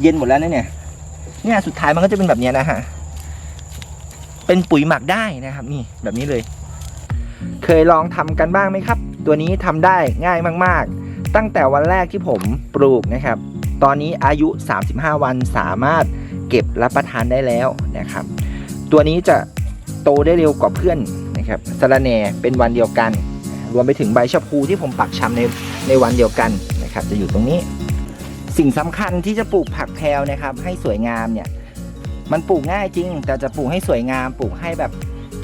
เย็นหมดแล้วนะเนี่ยเนี่ยสุดท้ายมันก็จะเป็นแบบนี้นะฮะเป็นปุ๋ยหมักได้นะครับ นี่แบบนี้เลย เคยลองทำกันบ้างไหมครับ ตัวนี้ทำได้ง่ายมาก ๆ ตั้งแต่วันแรกที่ผมปลูกนะครับ ตอนนี้อายุ 35 วันสามารถเก็บรับประทานได้แล้วนะครับ ตัวนี้จะโตได้เร็วกว่าเพื่อนนะครับสะระแหน่เป็นวันเดียวกัน รวมไปถึงใบชะพูที่ผมปักชำในในวันเดียวกันนะครับ จะอยู่ตรงนี้ สิ่งสำคัญที่จะปลูกผักแพรวนะครับ ให้สวยงามเนี่ย มันปลูกง่ายจริง แต่จะปลูกให้สวยงาม ปลูกให้แบบ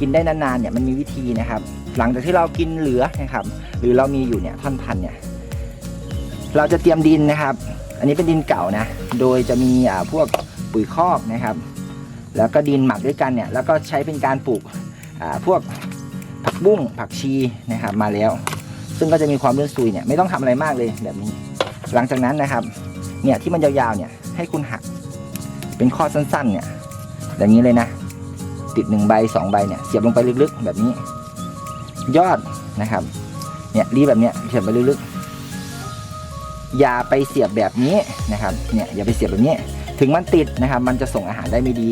กินได้นานๆเนี่ยมันมีวิธีนะครับ หลังจากที่เรากินเหลือนะครับ หรือเรามีอยู่เนี่ยท่อนพันเนี่ยเราจะเตรียมดินนะครับ อันนี้เป็นดินเก่านะ โดยจะมีอ่าพวกปุ๋ยคอกนะครับ แล้วก็ดินหมักด้วยกันเนี่ย แล้วก็ใช้เป็นการปลูกอ่าพวกผักบุ้งผักชีนะครับมาแล้ว ซึ่งก็จะมีความร่วนซุยเนี่ยไม่ต้องทำอะไรมากเลยแบบนี้ หลังจากนั้นนะครับ เนี่ยที่มันยาวๆเนี่ยให้คุณหัก เป็นข้อสั้นๆเนี่ยอย่างนี้เลยนะ ติดหนึ่งใบสองใบเนี่ยเสียบลงไปลึกๆ แบบนี้ ยอดนะครับเนี่ยรีแบบเนี้ยเสียบไปลึกๆ อย่าไปเสียบแบบนี้นะครับเนี่ยอย่าไปเสียบแบบนี้ ถึงมันติดนะครับ มันจะส่งอาหารได้ไม่ดี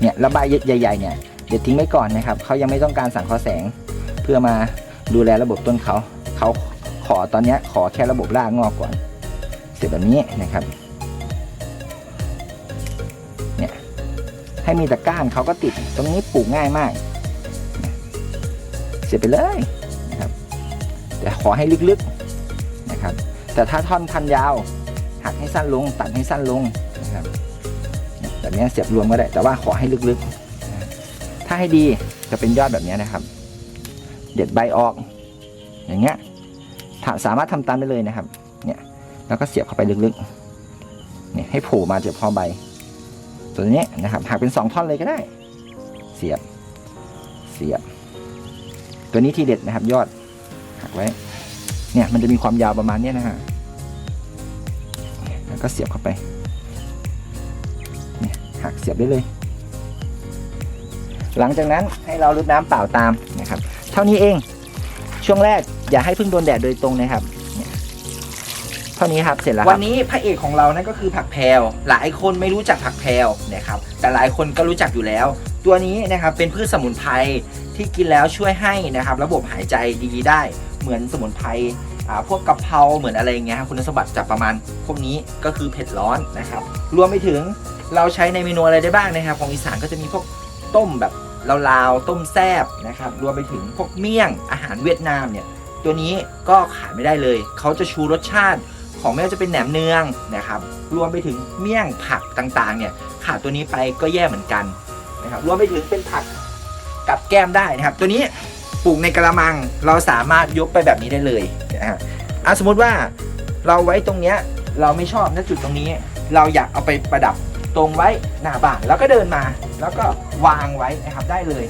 เนี่ยระบายใหญ่ๆเนี่ยเด็ดทิ้งไว้ก่อนนะครับเขายังไม่ต้องการสังเคราะห์แสง เพื่อมาดูแลระบบต้นเขาเขาขอตอนนี้ขอแค่ระบบรากงอกก่อน เสียบแบบนี้นะครับเนี่ยให้มีแต่ก้านเขาก็ติดตรงนี้ปลูกง่ายมาก เสียบไปเลยนะครับแต่ขอให้ลึกๆนะครับ แต่ถ้าท่อนพันยาวหักให้สั้นลง ตัดให้สั้นลงนะครับแบบนี้เสียบรวมก็ได้ แต่ว่าขอให้ลึกๆ ถ้าให้ดีจะเป็นยอดแบบนี้นะครับ เด็ดใบออก อย่างเงี้ยสามารถทำตามได้เลยนะครับ แล้วก็เสียบเข้าไปลึกๆเนี่ยให้โผล่มาจากพอใบ ตัวนี้นะครับหักเป็นสองท่อนเลยก็ได้ เสียบ เสียบ ตัวนี้ทีเด็ดนะครับ ยอดหักไว้ เนี่ยมันจะมีความยาวประมาณเนี้ยนะฮะแล้วก็เสียบเข้าไปเนี่ยหักเสียบได้เลย หลังจากนั้นให้เราลดน้ำเปล่าตามนะครับ เท่านี้เองช่วงแรกอย่าให้พึ่งโดนแดดโดยตรงนะครับ ท่านี้ครับเสร็จแล้ววันนี้พระเอกของเรานั่นก็คือผักแพรวหลายคนไม่รู้จักผักแพรวนะครับแต่หลายคนก็รู้จักอยู่แล้ว ตัวนี้นะครับเป็นพืชสมุนไพรที่กินแล้วช่วยให้นะครับระบบหายใจดีได้เหมือนสมุนไพรอ่าพวกกะเพราเหมือนอะไรอย่างเงี้ยครับคุณสมบัติจะประมาณพวกนี้ก็คือเผ็ดร้อนนะครับรวมไปถึงเราใช้ในเมนูอะไรได้บ้างนะครับ ของอีสานก็จะมีพวกต้มแบบลาวๆต้มแซบนะครับรวมไปถึงพวกเมี่ยงอาหารเวียดนามเนี่ยตัวนี้ก็ขาดไม่ได้เลยเขาจะชูรสชาติ ของไม่ว่าจะเป็นแหนมเนืองนะครับรวมไปถึงเมี่ยงผักต่างๆเนี่ยขาดตัวนี้ไปก็แย่เหมือนกันนะครับรวมไปถึงเป็นผักกับแก้มได้นะครับ ตัวนี้ปลูกในกระมังเราสามารถยกไปแบบนี้ได้เลยนะฮะอะสมมติว่าเราไว้ตรงเนี้ยเราไม่ชอบณจุดตรงนี้ เราอยากเอาไปประดับตรงไว้หน้าบ้านแล้วก็เดินมา แล้วก็วางไว้นะครับได้เลย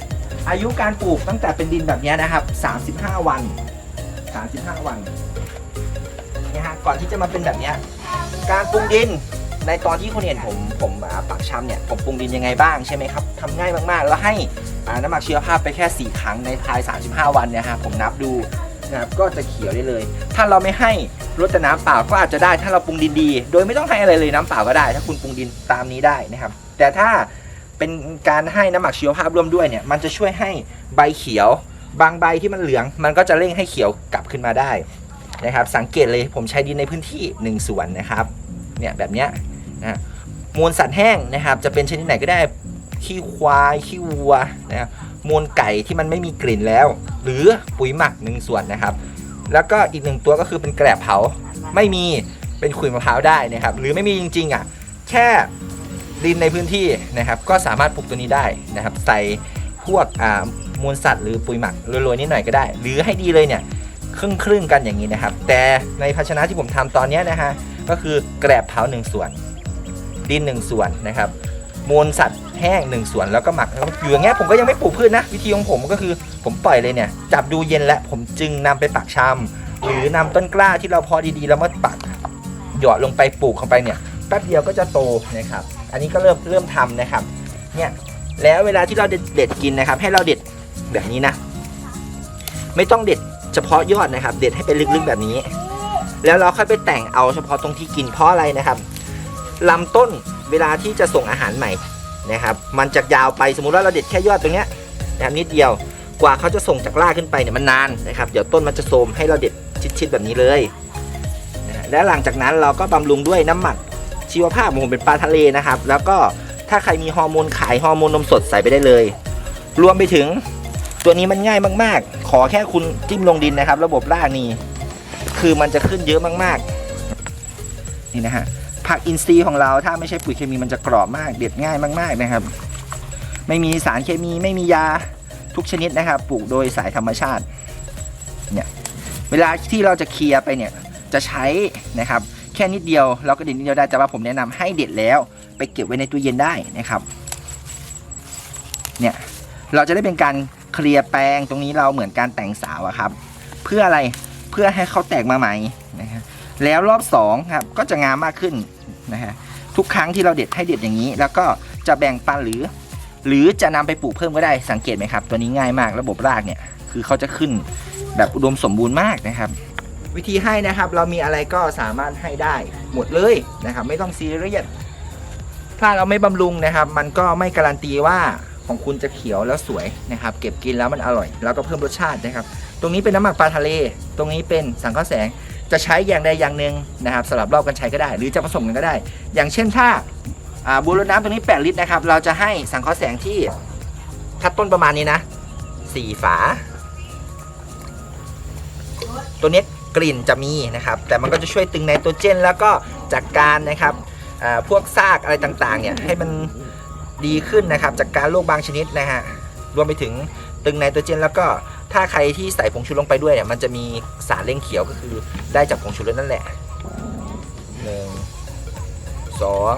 อายุการปลูกตั้งแต่เป็นดินแบบเนี้ยนะครับ 35 วัน 35 วัน ฮะ ก่อนที่จะมาเป็นแบบเนี้ยการปรุงดินในตอนที่คุณเห็นผมผมปักชำเนี่ยผมปรุงดินยังไงบ้างใช่ไหมครับทำง่ายมากๆ แล้วให้น้ำหมักเชีวภาพไปแค่ 4 ครั้งในภาย 35 วันเนี่ยฮะผมนับดูนะครับก็จะเขียวได้เลย ถ้าเราไม่ให้รดแต่น้ำเปล่าก็อาจจะได้ถ้าเราปรุงดินดี โดยไม่ต้องให้อะไรเลยน้ำเปล่าก็ได้ ถ้าคุณปรุงดินตามนี้ได้นะครับ แต่ถ้าเป็นการให้น้ำหมักชีวภาพร่วมด้วยเนี่ยมันจะช่วยให้ใบเขียว บางใบที่มันเหลือง มันก็จะเร่งให้เขียวกลับขึ้นมาได้ นะครับ สังเกตเลยผมใช้ดินในพื้นที่ 1 ส่วนนะครับ เนี่ยแบบเนี้ยนะมูลสัตว์แห้งนะครับ จะเป็นชนิดไหนก็ได้ ขี้ควาย ขี้วัวนะครับมูลไก่ที่มันไม่มีกลิ่นแล้ว หรือปุ๋ยหมักหนึ่งส่วนนะครับ แล้วก็อีกหนึ่งตัวก็คือเป็นแกลบเผา ไม่มีเป็นขุยมะพร้าวได้นะครับ หรือไม่มีจริงๆอะ แค่ดินในพื้นที่นะครับ ก็สามารถปลูกตัวนี้ได้นะครับ ใส่พวกอ่ามูลสัตว์หรือปุ๋ยหมักโรยๆนิดหน่อยก็ได้ หรือให้ดีเลยเนี่ย ครึ่งครึ่งๆกันอย่างนี้นะครับ แต่ในภาชนะที่ผมทำตอนนี้นะฮะก็คือแกลบเผา1ส่วน ดิน 1 ส่วนนะครับมูลสัตว์แห้ง 1 ส่วนแล้วก็หมักอยู่อย่างเงี้ยผมก็ยังไม่ปลูกพืชนะ วิธีของผมก็คือผมปล่อยเลยเนี่ย จับดูเย็นแล้วผมจึงนำไปปักชำหรือนำต้นกล้าที่เราพอดีๆแล้วมาปักหยอดลงไปปลูกเข้าไปเนี่ยแป๊บเดียวก็จะโตนะครับอันนี้ก็เริ่มเริ่มทำนะครับเนี่ยแล้วเวลาที่เราเด็ดเด็ดกินนะครับ ให้เราเด็ดแบบนี้นะ ไม่ต้องเด็ด เฉพาะยอดนะครับ เด็ดให้เป็นลึกๆแบบนี้ แล้วเราค่อยไปแต่งเอาเฉพาะตรงที่กินเพราะอะไรนะครับลำต้นเวลาที่จะส่งอาหารใหม่นะครับ มันจะยาวไปสมมุติว่าเราเด็ดแค่ยอดตรงเนี้ยนะครับนิดเดียวกว่าเขาจะส่งจากรากขึ้นไปเนี่ยมันนานนะครับเดี๋ยวต้นมันจะโทมให้เราเด็ดชิดๆแบบนี้เลยและหลังจากนั้นเราก็บำรุงด้วยน้ำหมักชีวภาพผมเป็นปลาทะเลนะครับ แล้วก็ถ้าใครมีฮอร์โมนขายฮอร์โมนนมสดใส่ไปได้เลย รวมไปถึง ตัวนี้มันง่ายมากๆ ขอแค่คุณจิ้มลงดินนะครับ ระบบรากนี่คือมันจะขึ้นเยอะมากๆ นี่นะฮะผักอินทรีย์ของเราถ้าไม่ใช่ปุ๋ยเคมีมันจะกรอบมาก เด็ดง่ายมาก ๆนะครับ ไม่มีสารเคมีไม่มียาทุกชนิดนะครับ ปลูกโดยสายธรรมชาติเนี่ยเวลาที่เราจะเคลียร์ไปเนี่ยจะใช้นะครับ แค่นิดเดียวเราก็เด็ดนิดเดียวได้แต่ว่าผมแนะนำให้เด็ดแล้ว ไปเก็บไว้ในตู้เย็นได้นะครับ เนี่ยเราจะได้เป็นการ เคลียร์แปลงตรงนี้เราเหมือนการแต่งสาวอะครับ เพื่ออะไรเพื่อให้เขาแตกมาใหม่นะฮะแล้วรอบสองครับก็จะงามมากขึ้นนะฮะทุกครั้งที่เราเด็ดให้เด็ดอย่างนี้ แล้วก็จะแบ่งปันหรือ หรือจะนำไปปลูกเพิ่มก็ได้สังเกตไหมครับ ตัวนี้ง่ายมากระบบรากเนี่ยคือเขาจะขึ้นแบบอุดมสมบูรณ์มากนะครับ วิธีให้นะครับเรามีอะไรก็สามารถให้ได้หมดเลยนะครับ ไม่ต้องซีเรียสถ้าเราไม่บำรุงนะครับ มันก็ไม่การันตีว่า ของคุณจะเขียวแล้วสวยนะครับ เก็บกินแล้วมันอร่อย แล้วก็เพิ่มรสชาตินะครับ ตรงนี้เป็นน้ำหมักปลาทะเล ตรงนี้เป็นสังเคราะห์แสง จะใช้อย่างใดอย่างหนึ่งนะครับสลับรอบกันใช้ก็ได้ หรือจะผสมกันก็ได้ อย่างเช่นถ้าอ่าบูรน้ำตรงนี้ 8 ลิตรนะครับ เราจะให้สังเคราะห์แสงที่คัดต้นประมาณนี้นะสี่ฝา ตัวนี้กลิ่นจะมีนะครับ แต่มันก็จะช่วยตึงไนโตรเจนแล้วก็จากการนะครับพวกซากอะไรต่างๆเนี่ยให้มัน ดีขึ้นนะครับจากการโรคบางชนิดนะฮะรวมไปถึงตึงไนโตรเจน แล้วก็ถ้าใครที่ใส่ผงชูรสลงไปด้วยเนี่ยมันจะมีสารเร่งเขียวก็คือได้จากผงชูรสนั่นแหละหนึ่งสอง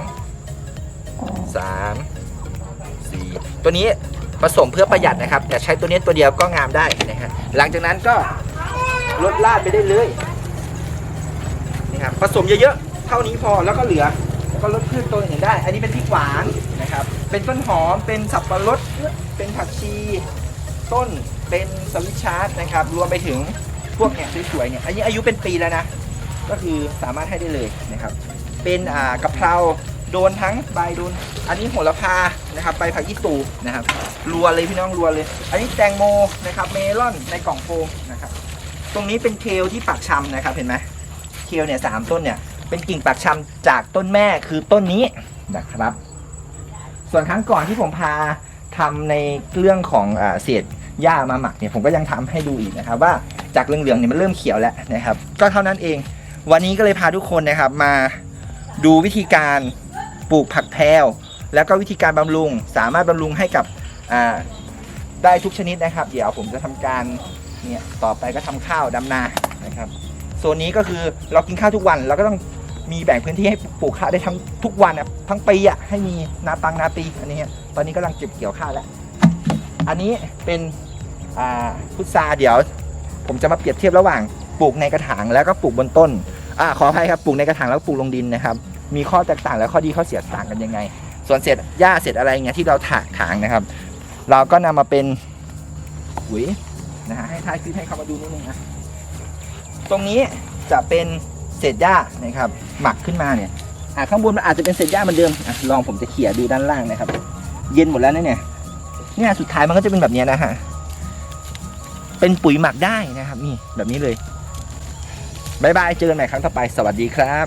สามสี่ตัวนี้ผสมเพื่อประหยัดนะครับ แต่ใช้ตัวนี้ตัวเดียวก็งามได้นะฮะหลังจากนั้นก็ลดลาดไปได้เลยนี่ครับผสมเยอะๆเท่านี้พอแล้วก็เหลือแล้วก็ลดพืชตัวอื่นได้ อันนี้เป็นพริกหวาน เป็นต้นหอม เป็นสับปะรด เป็นผักชี ต้น เป็นสวิชาร์ดนะครับ รวมไปถึงพวกเนี่ยสวยๆ เนี่ย อันนี้อายุเป็นปีแล้วนะ ก็คือสามารถให้ได้เลยนะครับ เป็นอ่ากะเพราโดนทั้งใบโดน อันนี้โหระพานะครับใบผักยี่ตูนะครับ รัวเลยพี่น้องรัวเลย อันนี้แตงโมนะครับ เมลอนในกล่องโฟมนะครับ ตรงนี้เป็นเคลที่ปากชำนะครับ เห็นไหมเคลเนี่ยสามต้นเนี่ย เป็นกิ่งปากชำจากต้นแม่คือต้นนี้นะครับ ส่วนครั้งก่อนที่ผมพาทำในเรื่องของอเศษหญ้ามาหมักเนี่ยผมก็ยังทำให้ดูอีกนะครับ ว่าจากเหลืองๆเนี่ยมันเริ่มเขียวแล้วนะครับ ก็เท่านั้นเอง วันนี้ก็เลยพาทุกคนนะครับมาดูวิธีการปลูกผักแพรวแล้วก็วิธีการบำรุง สามารถบำรุงให้กับได้ทุกชนิดนะครับ เดี๋ยวผมจะทำการเนี่ยต่อไปก็ทำข้าวดำนานะครับโซนนี้ก็คือเรากินข้าวทุกวันเราก็ต้อง มีแบ่งพื้นที่ให้ปลูกข้าวได้ทั้งทุกวันอะทั้งปีอะให้มีนาปังนาปีอันนี้ตอนนี้กำลังเก็บเกี่ยวข้าวแล้ว อันนี้เป็นพุทราเดี๋ยว ผมจะมาเปรียบเทียบระหว่างปลูกในกระถางแล้วก็ปลูกบนต้นอ่าขออภัยครับปลูกในกระถางแล้วปลูกลงดินนะครับ มีข้อแตกต่างและข้อดีข้อเสียต่างกันยังไง ส่วนเศษหญ้าเศษอะไรเงี้ยที่เราถากถางนะครับ เราก็นำมาเป็นปุ๋ยนะฮะให้ท้ายคลิปให้เขามาดูนิดนึงนะตรงนี้จะเป็น เศษหญ้านะครับ หมักขึ้นมาเนี่ยอะข้างบนมันอาจจะเป็นเศษหญ้าเหมือนเดิมอะลองผมจะเขี่ยดูด้านล่างนะครับ เย็นหมดแล้วนะเนี่ยเนี่ยสุดท้ายมันก็จะเป็นแบบนี้นะฮะเป็นปุ๋ยหมักได้นะครับ นี่แบบนี้เลยบายบายเจอกันใหม่ครั้งต่อไปสวัสดีครับ